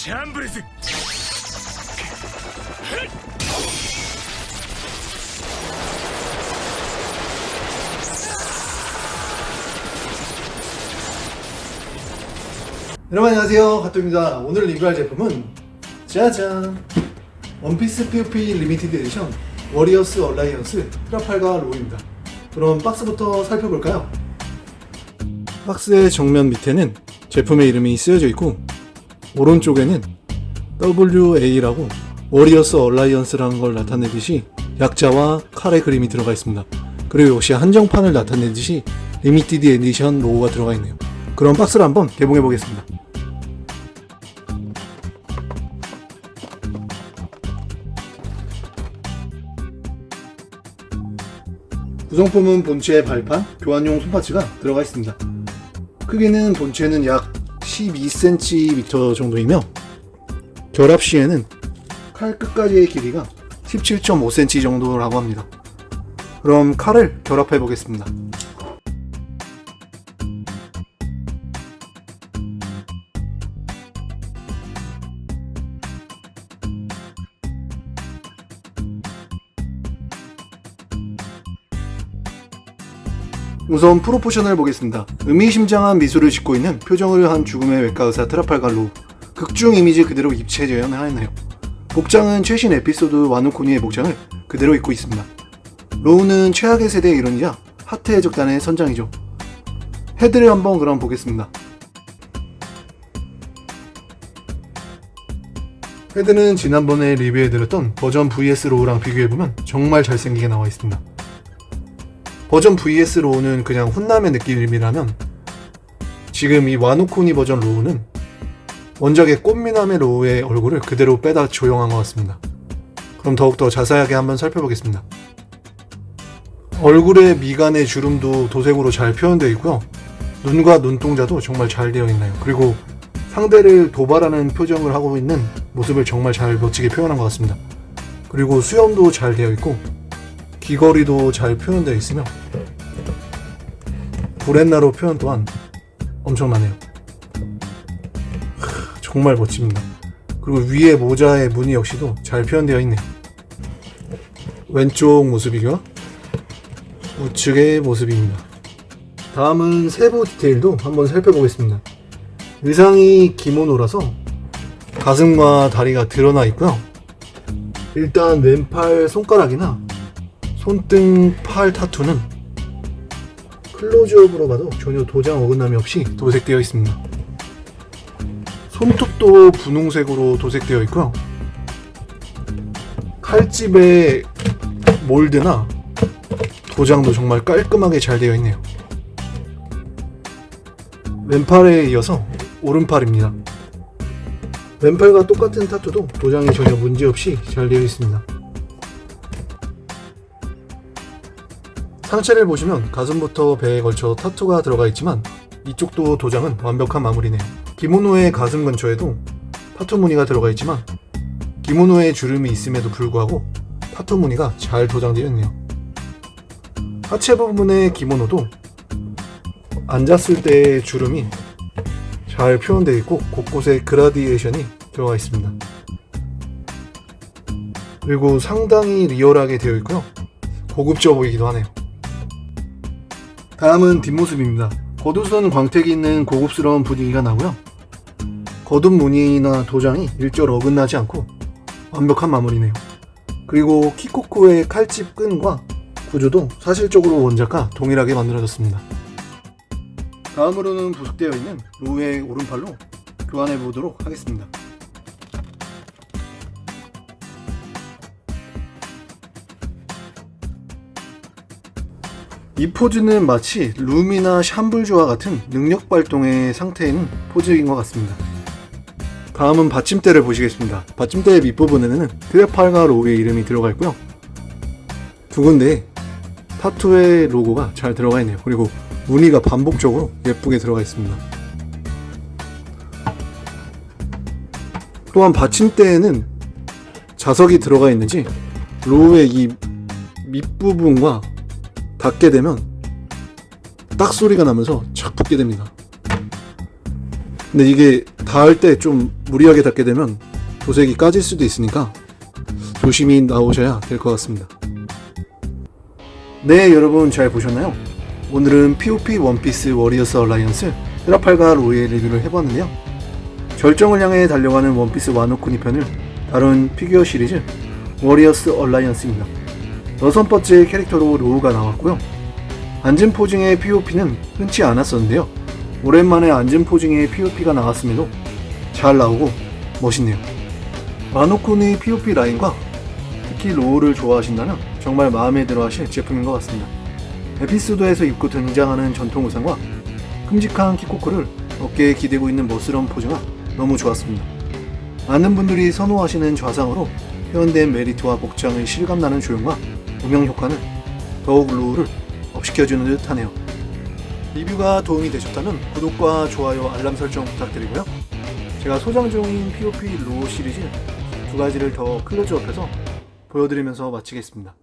シャンブルズ 여러분 안녕하세요 가토입니다 오늘 리뷰할 제품은 짜잔 원피스 POP 리미티드 에디션 워리어스 얼라이언스 트라팔가 로우입니다 그럼 박스부터 살펴볼까요? 박스의 정면 밑에는 제품의 이름이 쓰여져 있고 오른쪽에는 WA라고 워리어스 얼라이언스라는 걸 나타내듯이 약자와 칼의 그림이 들어가 있습니다. 그리고 역시 한정판을 나타내듯이 리미티드 에디션 로고가 들어가 있네요. 그럼 박스를 한번 개봉해 보겠습니다. 구성품은 본체의 발판, 교환용 손파츠가 들어가 있습니다. 크기는 본체는 약 12cm 정도이며 결합 시에는 칼 끝까지의 길이가 17.5cm 정도라고 합니다. 그럼 칼을 결합해 보겠습니다. 우선 프로포션을 보겠습니다. 의미심장한 미소를 짓고 있는 표정을 한 죽음의 외과 의사 트라팔갈로 극중 이미지 그대로 입체 재현하였네요. 복장은 최신 에피소드 와누코니의 복장을 그대로 입고 있습니다. 로우는 최악의 세대의 일원이자 하트의 적단의 선장이죠. 헤드를 한번 그럼 보겠습니다. 헤드는 지난번에 리뷰해드렸던 버전 VS 로우랑 비교해보면 정말 잘생기게 나와 있습니다. 버전 VS 로우는 그냥 훈남의 느낌이라면 지금 이 와누코니 버전 로우는 원작의 꽃미남의 로우의 얼굴을 그대로 빼다 조형한 것 같습니다. 그럼 더욱더 자세하게 한번 살펴보겠습니다. 얼굴의 미간의 주름도 도색으로 잘 표현되어 있고요. 눈과 눈동자도 정말 잘 되어 있나요. 그리고 상대를 도발하는 표정을 하고 있는 모습을 정말 잘 멋지게 표현한 것 같습니다. 그리고 수염도 잘 되어 있고 귀걸이도 잘 표현되어 있으며 브렛나루 표현 또한 엄청나네요. 하, 정말 멋집니다. 그리고 위에 모자의 무늬 역시도 잘 표현되어 있네요. 왼쪽 모습이고요. 우측의 모습입니다. 다음은 세부 디테일도 한번 살펴보겠습니다. 의상이 기모노라서 가슴과 다리가 드러나 있고요. 일단 왼팔 손가락이나 손등 팔 타투는 클로즈업으로 봐도 전혀 도장 어긋남이 없이 도색되어 있습니다. 손톱도 분홍색으로 도색되어 있고요. 칼집의 몰드나 도장도 정말 깔끔하게 잘 되어 있네요. 왼팔에 이어서 오른팔입니다. 왼팔과 똑같은 타투도 도장이 전혀 문제없이 잘 되어 있습니다. 상체를 보시면 가슴부터 배에 걸쳐 타투가 들어가 있지만 이쪽도 도장은 완벽한 마무리네요. 기모노의 가슴 근처에도 타투 무늬가 들어가 있지만 기모노의 주름이 있음에도 불구하고 타투 무늬가 잘 도장되어 있네요. 하체 부분의 기모노도 앉았을 때의 주름이 잘 표현되어 있고 곳곳에 그라디에이션이 들어가 있습니다. 그리고 상당히 리얼하게 되어 있고요. 고급져 보이기도 하네요. 다음은 뒷모습입니다. 겉옷은 광택이 있는 고급스러운 분위기가 나고요. 겉옷 무늬나 도장이 일절 어긋나지 않고 완벽한 마무리네요. 그리고 키코코의 칼집 끈과 구조도 사실적으로 원작과 동일하게 만들어졌습니다. 다음으로는 부속되어 있는 로우의 오른팔로 교환해 보도록 하겠습니다. 이 포즈는 마치 룸이나 샴블주와 같은 능력 발동의 있는 포즈인 것 같습니다. 다음은 받침대를 보시겠습니다. 받침대의 밑부분에는 트레팔과 로우의 이름이 들어가 있고요. 두 군데 타투의 로고가 잘 들어가 있네요. 그리고 무늬가 반복적으로 예쁘게 들어가 있습니다. 또한 받침대에는 자석이 들어가 있는지 로우의 이 밑부분과 닿게 되면 딱 소리가 나면서 착 붙게 됩니다. 근데 이게 닿을 때 좀 무리하게 닿게 되면 도색이 까질 수도 있으니까 조심히 나오셔야 될 것 같습니다. 네, 여러분 잘 보셨나요? 오늘은 POP 원피스 워리어스 얼라이언스 트라팔가 로이의 리뷰를 해봤는데요. 절정을 향해 달려가는 원피스 와노쿠니 편을 다룬 피규어 시리즈 워리어스 얼라이언스입니다. 여섯 번째 캐릭터로 로우가 나왔고요. 앉은 포징의 POP는 흔치 않았었는데요. 오랜만에 앉은 포징의 POP가 나왔음에도 잘 나오고 멋있네요. 마노코의 POP 라인과 특히 로우를 좋아하신다면 정말 마음에 들어 하실 제품인 것 같습니다. 에피소드에서 입고 등장하는 전통 의상과 큼직한 키코크를 어깨에 기대고 있는 멋스러운 포즈가 너무 좋았습니다. 많은 분들이 선호하시는 좌상으로 표현된 메리트와 복장의 실감나는 조형과 음영 효과는 더욱 로우를 업시켜주는 듯 하네요. 리뷰가 도움이 되셨다면 구독과 좋아요, 알람 설정 부탁드리고요. 제가 소장 중인 POP 로우 시리즈 두 가지를 더 클로즈업해서 보여드리면서 마치겠습니다.